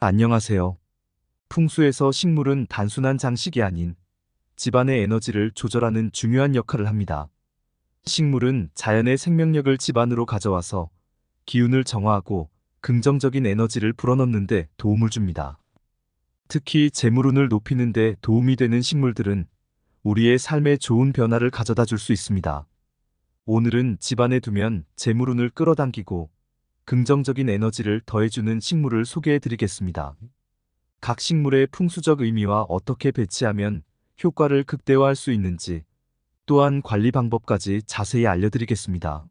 안녕하세요. 풍수에서 식물은 단순한 장식이 아닌 집안의 에너지를 조절하는 중요한 역할을 합니다. 식물은 자연의 생명력을 집안으로 가져와서 기운을 정화하고 긍정적인 에너지를 불어넣는데 도움을 줍니다. 특히 재물운을 높이는 데 도움이 되는 식물들은 우리의 삶에 좋은 변화를 가져다 줄 수 있습니다. 오늘은 집안에 두면 재물운을 끌어당기고 긍정적인 에너지를 더해주는 식물을 소개해 드리겠습니다. 각 식물의 풍수적 의미와 어떻게 배치하면 효과를 극대화할 수 있는지, 또한 관리 방법까지 자세히 알려드리겠습니다.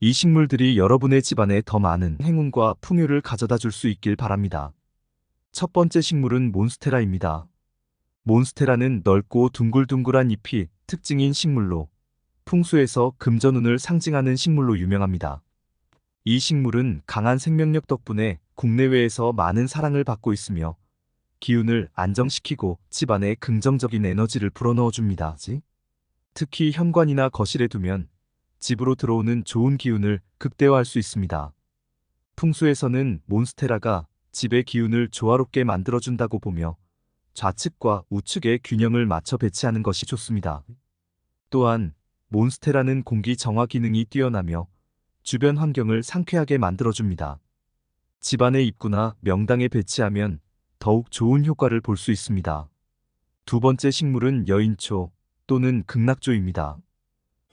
이 식물들이 여러분의 집안에 더 많은 행운과 풍요를 가져다 줄 수 있길 바랍니다. 첫 번째 식물은 몬스테라입니다. 몬스테라는 넓고 둥글둥글한 잎이 특징인 식물로 풍수에서 금전운을 상징하는 식물로 유명합니다. 이 식물은 강한 생명력 덕분에 국내외에서 많은 사랑을 받고 있으며 기운을 안정시키고 집안에 긍정적인 에너지를 불어넣어 줍니다. 특히 현관이나 거실에 두면 집으로 들어오는 좋은 기운을 극대화할 수 있습니다. 풍수에서는 몬스테라가 집의 기운을 조화롭게 만들어준다고 보며 좌측과 우측의 균형을 맞춰 배치하는 것이 좋습니다. 또한 몬스테라는 공기 정화 기능이 뛰어나며 주변 환경을 상쾌하게 만들어줍니다. 집안의 입구나 명당에 배치하면 더욱 좋은 효과를 볼 수 있습니다. 두 번째 식물은 여인초 또는 극락조입니다.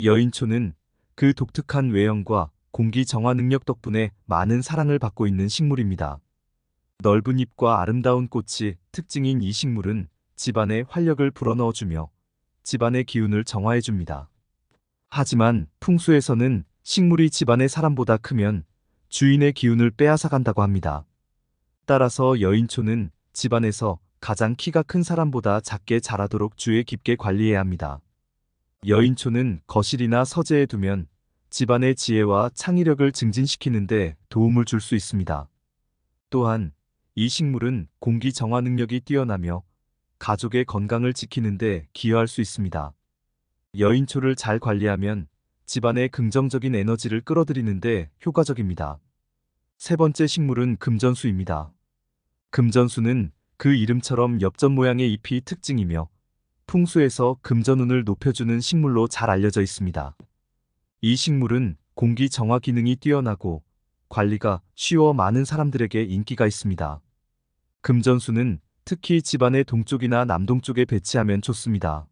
여인초는 그 독특한 외형과 공기 정화 능력 덕분에 많은 사랑을 받고 있는 식물입니다. 넓은 잎과 아름다운 꽃이 특징인 이 식물은 집안에 활력을 불어넣어주며 집안의 기운을 정화해줍니다. 하지만 풍수에서는 식물이 집안의 사람보다 크면 주인의 기운을 빼앗아간다고 합니다. 따라서 여인초는 집안에서 가장 키가 큰 사람보다 작게 자라도록 주의 깊게 관리해야 합니다. 여인초는 거실이나 서재에 두면 집안의 지혜와 창의력을 증진시키는데 도움을 줄 수 있습니다. 또한 이 식물은 공기 정화 능력이 뛰어나며 가족의 건강을 지키는데 기여할 수 있습니다. 여인초를 잘 관리하면 집안의 긍정적인 에너지를 끌어들이는데 효과적입니다. 세 번째 식물은 금전수입니다. 금전수는 그 이름처럼 엽전 모양의 잎이 특징이며 풍수에서 금전운을 높여주는 식물로 잘 알려져 있습니다. 이 식물은 공기 정화 기능이 뛰어나고 관리가 쉬워 많은 사람들에게 인기가 있습니다. 금전수는 특히 집안의 동쪽이나 남동쪽에 배치하면 좋습니다.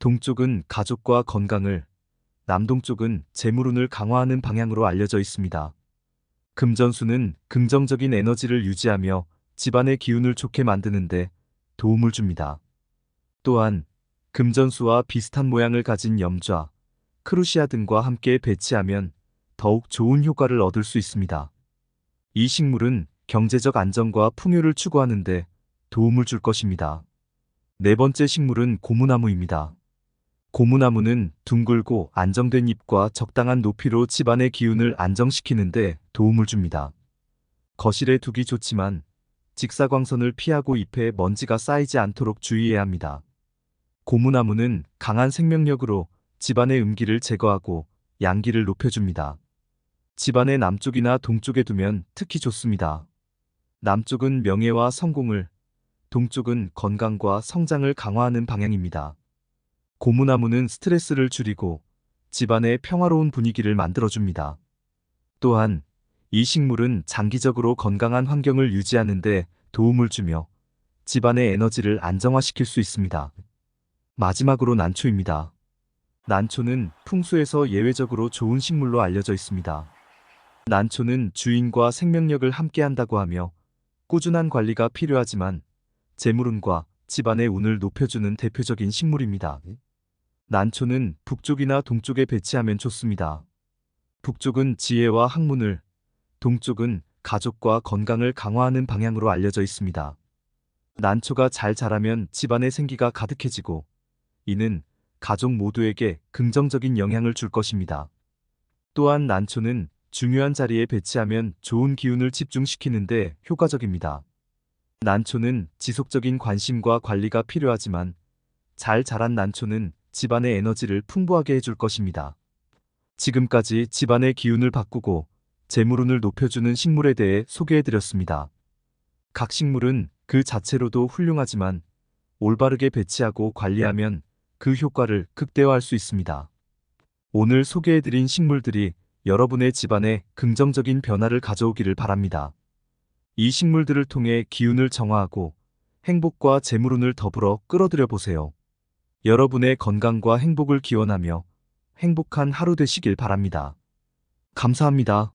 동쪽은 가족과 건강을, 남동쪽은 재물운을 강화하는 방향으로 알려져 있습니다. 금전수는 긍정적인 에너지를 유지하며 집안의 기운을 좋게 만드는데 도움을 줍니다. 또한 금전수와 비슷한 모양을 가진 염좌, 크루시아 등과 함께 배치하면 더욱 좋은 효과를 얻을 수 있습니다. 이 식물은 경제적 안정과 풍요를 추구하는데 도움을 줄 것입니다. 네 번째 식물은 고무나무입니다. 고무나무는 둥글고 안정된 잎과 적당한 높이로 집안의 기운을 안정시키는데 도움을 줍니다. 거실에 두기 좋지만 직사광선을 피하고 잎에 먼지가 쌓이지 않도록 주의해야 합니다. 고무나무는 강한 생명력으로 집안의 음기를 제거하고 양기를 높여줍니다. 집안의 남쪽이나 동쪽에 두면 특히 좋습니다. 남쪽은 명예와 성공을, 동쪽은 건강과 성장을 강화하는 방향입니다. 고무나무는 스트레스를 줄이고 집안의 평화로운 분위기를 만들어줍니다. 또한 이 식물은 장기적으로 건강한 환경을 유지하는 데 도움을 주며 집안의 에너지를 안정화시킬 수 있습니다. 마지막으로 난초입니다. 난초는 풍수에서 예외적으로 좋은 식물로 알려져 있습니다. 난초는 주인과 생명력을 함께한다고 하며 꾸준한 관리가 필요하지만 재물운과 집안의 운을 높여주는 대표적인 식물입니다. 난초는 북쪽이나 동쪽에 배치하면 좋습니다. 북쪽은 지혜와 학문을, 동쪽은 가족과 건강을 강화하는 방향으로 알려져 있습니다. 난초가 잘 자라면 집안의 생기가 가득해지고 이는 가족 모두에게 긍정적인 영향을 줄 것입니다. 또한 난초는 중요한 자리에 배치하면 좋은 기운을 집중시키는데 효과적입니다. 난초는 지속적인 관심과 관리가 필요하지만 잘 자란 난초는 집안의 에너지를 풍부하게 해줄 것입니다. 지금까지 집안의 기운을 바꾸고 재물운을 높여주는 식물에 대해 소개해드렸습니다. 각 식물은 그 자체로도 훌륭하지만 올바르게 배치하고 관리하면 그 효과를 극대화할 수 있습니다. 오늘 소개해드린 식물들이 여러분의 집안에 긍정적인 변화를 가져오기를 바랍니다. 이 식물들을 통해 기운을 정화하고 행복과 재물운을 더불어 끌어들여 보세요. 여러분의 건강과 행복을 기원하며 행복한 하루 되시길 바랍니다. 감사합니다.